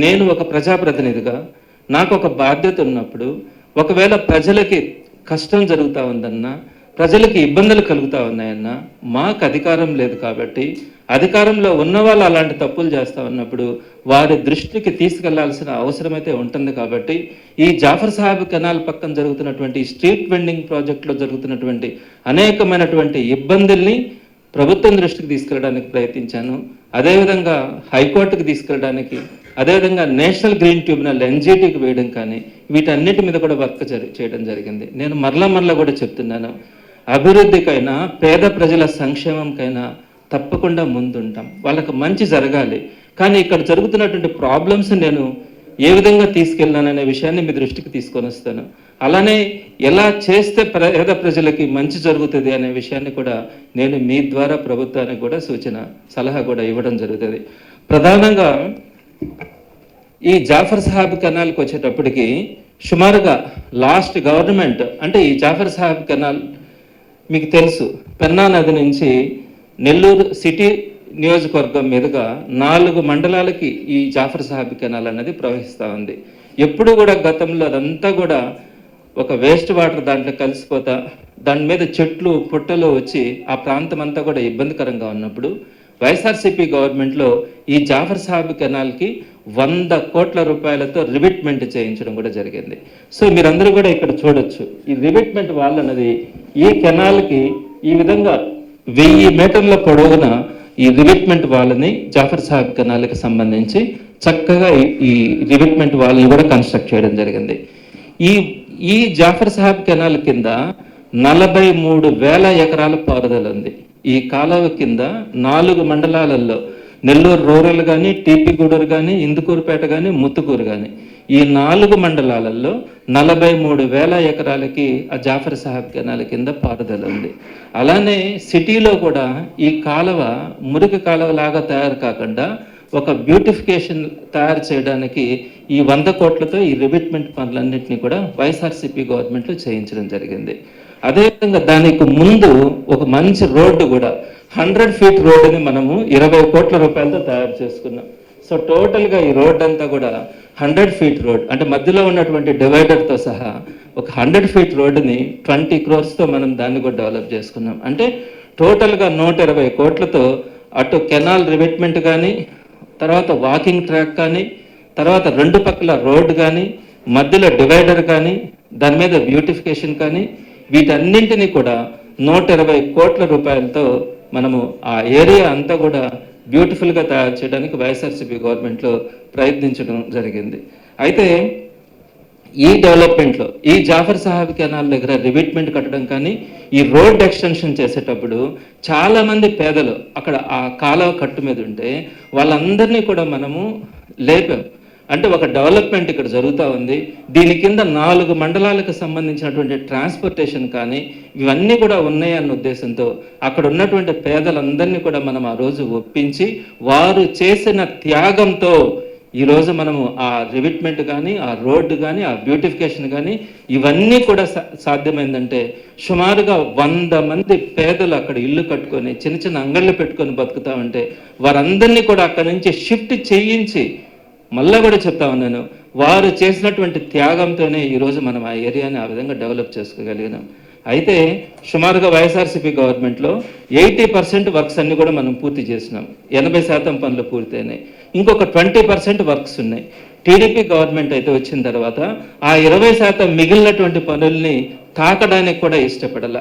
నేను ఒక ప్రజాప్రతినిధిగా నాకు ఒక బాధ్యత ఉన్నప్పుడు ఒకవేళ ప్రజలకి కష్టం జరుగుతూ ఉందన్నా ప్రజలకి ఇబ్బందులు కలుగుతూ ఉన్నాయన్నా మాకు అధికారం లేదు కాబట్టి అధికారంలో ఉన్న వాళ్ళు అలాంటి తప్పులు చేస్తూ ఉన్నప్పుడు వారి దృష్టికి తీసుకెళ్ళాల్సిన అవసరమైతే ఉంటుంది కాబట్టి ఈ జాఫర్ సాహెబ్ కెనాల్ పక్కన జరుగుతున్నటువంటి స్ట్రీట్ వెండింగ్ ప్రాజెక్టులో జరుగుతున్నటువంటి అనేకమైనటువంటి ఇబ్బందుల్ని ప్రభుత్వం దృష్టికి తీసుకెళ్ళడానికి ప్రయత్నించాను. అదేవిధంగా హైకోర్టుకి తీసుకెళ్ళడానికి అదేవిధంగా నేషనల్ గ్రీన్ ట్రిబ్యునల్ ఎన్జిటికి వేయడం కానీ వీటన్నిటి మీద కూడా వర్క్ జరి చేయడం జరిగింది. నేను మరలా మరలా కూడా చెప్తున్నాను. అభివృద్ధికైనా పేద ప్రజల సంక్షేమంకైనా తప్పకుండా ముందుంటాం. వాళ్ళకి మంచి జరగాలి. కానీ ఇక్కడ జరుగుతున్నటువంటి ప్రాబ్లమ్స్ నేను ఏ విధంగా తీసుకెళ్ళాననే విషయాన్ని మీ దృష్టికి తీసుకొని వస్తాను. అలానే ఎలా చేస్తే పేద ప్రజలకి మంచి జరుగుతుంది అనే విషయాన్ని కూడా నేను మీ ద్వారా ప్రభుత్వానికి కూడా సూచన సలహా కూడా ఇవ్వడం జరుగుతుంది. ప్రధానంగా ఈ జాఫర్ సాహెబ్ కెనాల్కి వచ్చేటప్పటికి సుమారుగా లాస్ట్ గవర్నమెంట్ అంటే ఈ జాఫర్ సాహెబ్ కెనాల్ మీకు తెలుసు పెన్నా నది నుంచి నెల్లూరు సిటీ నియోజకవర్గం మీదుగా నాలుగు మండలాలకి ఈ జాఫర్ సాహెబ్ కెనాల్ అనేది ప్రవహిస్తూ ఉంది. ఎప్పుడు కూడా గతంలో అదంతా కూడా ఒక వేస్ట్ వాటర్ దాంట్లో కలిసిపోతా దాని మీద చెట్లు పుట్టలు వచ్చి ఆ ప్రాంతం అంతా కూడా ఇబ్బందికరంగా ఉన్నప్పుడు వైఎస్ఆర్సీపీ గవర్నమెంట్లో ఈ జాఫర్ సాహబ్ కెనాల్కి వంద కోట్ల రూపాయలతో రిబిట్మెంట్ చేయించడం కూడా జరిగింది. సో మీరందరూ కూడా ఇక్కడ చూడొచ్చు. ఈ రిబిట్మెంట్ వాళ్ళన్నది ఈ కెనాల్కి ఈ విధంగా వెయ్యి మీటర్ల పొడవున ఈ రిబిట్మెంట్ వాళ్ళని జాఫర్ సాహబ్ కెనాల్కి సంబంధించి చక్కగా ఈ- రిబిట్మెంట్ వాళ్ళని కూడా కన్స్ట్రక్ట్ చేయడం జరిగింది. ఈ ఈ జాఫర్ సాహబ్ కెనాల్ కింద నలభై మూడు వేల ఎకరాల పారుదల ఉంది. ఈ కాలువ కింద నాలుగు మండలాలలో నెల్లూరు రూరల్ కానీ టీపీగూడూరు కానీ ఇందుకూరుపేట కానీ ముత్తుకూరు కానీ ఈ నాలుగు మండలాలలో నలభై మూడు వేల ఎకరాలకి ఆ జాఫర్ సాహెబ్ కెనాల కింద పారుదల ఉంది. అలానే సిటీలో కూడా ఈ కాలువ మురికి కాలువ లాగా తయారు కాకుండా ఒక బ్యూటిఫికేషన్ తయారు చేయడానికి ఈ వంద కోట్లతో ఈ రిబిట్మెంట్ పనులన్నింటినీ కూడా వైఎస్ఆర్సీపీ గవర్నమెంట్లో చేయించడం జరిగింది. అదేవిధంగా దానికి ముందు ఒక మంచి రోడ్డు కూడా హండ్రెడ్ ఫీట్ రోడ్డుని మనము ఇరవై కోట్ల రూపాయలతో తయారు చేసుకున్నాం. సో టోటల్గా ఈ రోడ్ అంతా కూడా హండ్రెడ్ ఫీట్ రోడ్ అంటే మధ్యలో ఉన్నటువంటి డివైడర్తో సహా ఒక హండ్రెడ్ ఫీట్ రోడ్డుని ట్వంటీ క్రోర్స్తో మనం దాన్ని కూడా డెవలప్ చేసుకున్నాం. అంటే టోటల్గా నూట ఇరవై కోట్లతో అటు కెనాల్ రిమిట్మెంట్ కానీ తర్వాత వాకింగ్ ట్రాక్ కానీ తర్వాత రెండు పక్కల రోడ్ కానీ మధ్యలో డివైడర్ కానీ దాని మీద బ్యూటిఫికేషన్ కానీ వీటన్నింటినీ కూడా నూట ఇరవై కోట్ల రూపాయలతో మనము ఆ ఏరియా అంతా కూడా బ్యూటిఫుల్గా తయారు చేయడానికి వైఎస్ఆర్సీపీ గవర్నమెంట్లో ప్రయత్నించడం జరిగింది. అయితే ఈ డెవలప్మెంట్లో ఈ జాఫర్ సాహెబ్ కెనాల్ దగ్గర రివిట్మెంట్ కట్టడం కానీ ఈ రోడ్ ఎక్స్టెన్షన్ చేసేటప్పుడు చాలామంది పేదలు అక్కడ ఆ కాలువ కట్టు మీద ఉంటే వాళ్ళందరినీ కూడా మనము లేపాం. అంటే ఒక డెవలప్మెంట్ ఇక్కడ జరుగుతూ ఉంది. దీని కింద నాలుగు మండలాలకు సంబంధించినటువంటి ట్రాన్స్పోర్టేషన్ కానీ ఇవన్నీ కూడా ఉన్నాయన్న ఉద్దేశంతో అక్కడ ఉన్నటువంటి పేదలందరినీ కూడా మనం ఆ రోజు ఒప్పించి వారు చేసిన త్యాగంతో ఈరోజు మనము ఆ రివిట్మెంట్ కానీ ఆ రోడ్డు కానీ ఆ బ్యూటిఫికేషన్ కానీ ఇవన్నీ కూడా సా- సాధ్యమైందంటే సుమారుగా వంద మంది పేదలు అక్కడ ఇల్లు కట్టుకొని చిన్న చిన్న అంగళ్ళు పెట్టుకొని బతుకుతా ఉంటే వారందరినీ కూడా అక్కడ నుంచి షిఫ్ట్ చేయించి మళ్ళా కూడా చెప్తా ఉన్నాను. వారు చేసినటువంటి త్యాగంతోనే ఈరోజు మనం ఆ ఏరియాని ఆ విధంగా డెవలప్ చేసుకోగలిగినాం. అయితే సుమారుగా వైఎస్ఆర్సీపీ గవర్నమెంట్లో ఎయిటీ పర్సెంట్ వర్క్స్ అన్ని కూడా మనం పూర్తి చేసినాం. ఎనభై శాతం పనులు పూర్తయినాయి. ఇంకొక ట్వంటీ పర్సెంట్ వర్క్స్ ఉన్నాయి. టీడీపీ గవర్నమెంట్ అయితే వచ్చిన తర్వాత ఆ ఇరవై శాతం మిగిలినటువంటి పనుల్ని తాకడానికి కూడా ఇష్టపడాల.